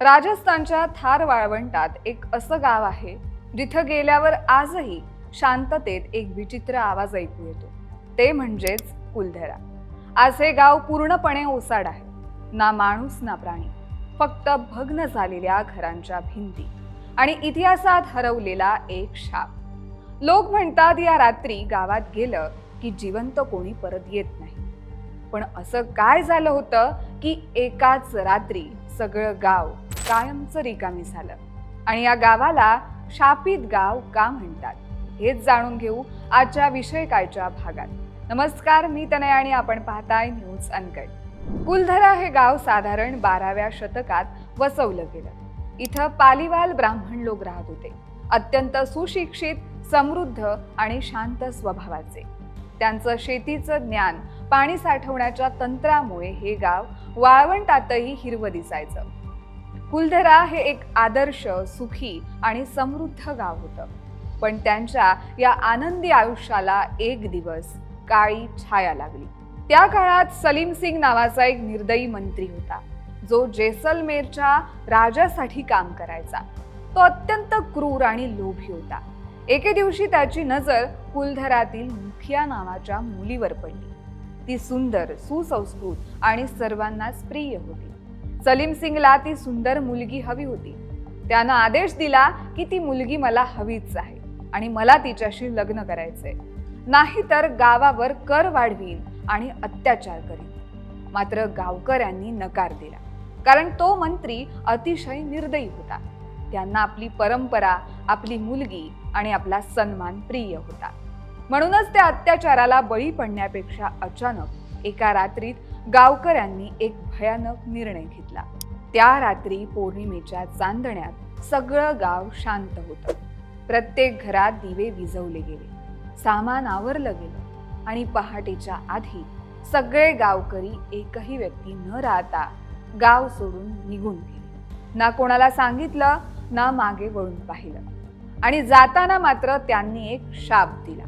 राजस्थानच्या थार वाळवंटात एक असं गाव आहे जिथं गेल्यावर आजही शांततेत एक विचित्र आवाज ऐकू येतो. ते म्हणजेच कुलधरा. आज हे गाव पूर्णपणे ओसाड आहे. ना माणूस ना प्राणी. फक्त भग्न झालेल्या घरांच्या भिंती आणि इतिहासात हरवलेला एक शाप. लोक म्हणतात या रात्री गावात गेलं की जिवंत कोणी परत येत नाही. पण असं काय झालं होतं की एकाच रात्री सगळं गाव कायमचं रिकामी झालं. आणि या गावाला शापित गाव का म्हणतात? हेच जाणून घेऊ आजच्या विषय कायच्या भागात. नमस्कार मी तनय आणि आपण पाहताय न्यूज अनकट कुलधरा हे गाव साधारण बाराव्या शतकात वसवलं गेलं. इथं पालीवाल ब्राह्मण लोक राहत होते. अत्यंत सुशिक्षित समृद्ध आणि शांत स्वभावाचे. त्यांचं शेतीचं ज्ञान पाणी साठवण्याच्या तंत्रामुळे हे गाव वाळवंटातही हिरवं दिसायचं. कुलधरा हे एक आदर्श सुखी आणि समृद्ध गाव होतं. पण त्यांच्या या आनंदी आयुष्याला एक दिवस काळी छाया लागली. त्या काळात सलीम सिंग नावाचा एक निर्दयी मंत्री होता. जो जेसलमेरच्या राजासाठी काम करायचा. तो अत्यंत क्रूर आणि लोभी होता. एके दिवशी त्याची नजर कुलधरातील मुखिया नावाच्या मुलीवर पडली. ती सुंदर सुसंस्कृत आणि सर्वांनाच प्रिय होती. सलीम सिंगला ती सुंदर मुलगी हवी होती. त्यानं आदेश दिला की ती मुलगी मला हवीच आहे आणि मला तिच्याशी लग्न करायचंय. नाहीतर गावावर कर वाढवीन आणि अत्याचार करीन. मात्र गावकऱ्यांनी नकार दिला. कारण तो मंत्री अतिशय निर्दयी होता. त्यांना आपली परंपरा आपली मुलगी आणि आपला सन्मान प्रिय होता. म्हणूनच त्या अत्याचाराला बळी पडण्यापेक्षा अचानक एका रात्रीत गावकऱ्यांनी एक भयानक निर्णय घेतला. त्या रात्री पौर्णिमेच्या चांदण्यात सगळं गाव शांत होतं. प्रत्येक घरात दिवे विजवले गेले. सामान आवरलं गेलं आणि पहाटेच्या आधी सगळे गावकरी एकही व्यक्ती न राहता गाव सोडून निघून गेले. ना कोणाला सांगितलं ना मागे वळून पाहिलं. आणि जाताना मात्र त्यांनी एक शाप दिला.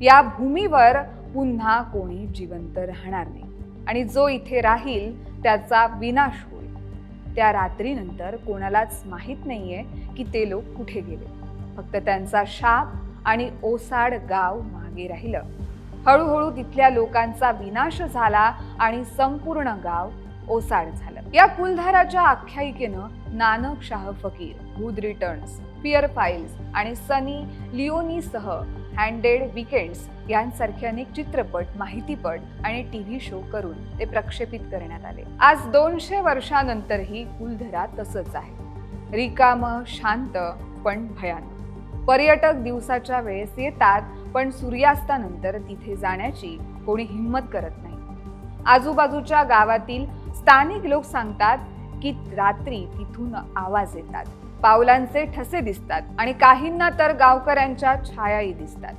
या भूमीवर पुन्हा कोणी जिवंत राहणार नाही. आणि जो इथे राहील त्याचा विनाश होईल. त्या रात्रीनंतर कोणालाच माहीत नाहीये की ते लोक कुठे गेले. फक्त त्यांचा शाप आणि ओसाड गाव मागे राहिलं. हळूहळू तिथल्या लोकांचा विनाश झाला आणि संपूर्ण गाव ओसाड झालं. या कुलधाराच्या आख्यायिकेनं नानक शाह फकीर गुद रिटर्न्स पिअर फाईल्स आणि सनी लिओनीसह हँडेड विकेंड्स यांसारखे अनेक चित्रपट माहितीपट आणि टी व्ही शो करून ते प्रक्षेपित करण्यात आले. आज दोनशे वर्षानंतरही कुलधरा तसंच आहे. रिकाम शांत पण भयानक. पर्यटक दिवसाच्या वेळेस येतात पण सूर्यास्तानंतर तिथे जाण्याची कोणी हिंमत करत नाही. आजूबाजूच्या गावातील स्थानिक लोक सांगतात की रात्री तिथून आवाज येतात. पावलांचे ठसे दिसतात आणि काहींना तर गावकऱ्यांच्या छायाही दिसतात.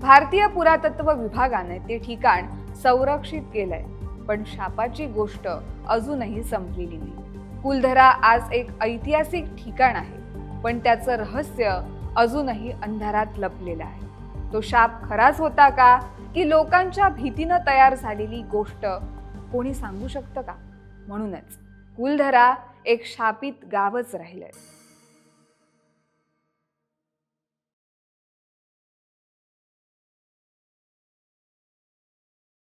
भारतीय पुरातत्व विभागाने ते ठिकाण संरक्षित केलंय पण शापाची गोष्ट अजूनही संपलेली नाही. कुलधरा आज एक ऐतिहासिक ठिकाण आहे पण त्याचं रहस्य अजूनही अंधारात लपलेलं आहे. तो शाप खराच होता का की लोकांच्या भीतीनं तयार झालेली गोष्ट कोणी सांगू शकतं का? म्हणूनच कुलधरा एक शापित गावच राहिलंय.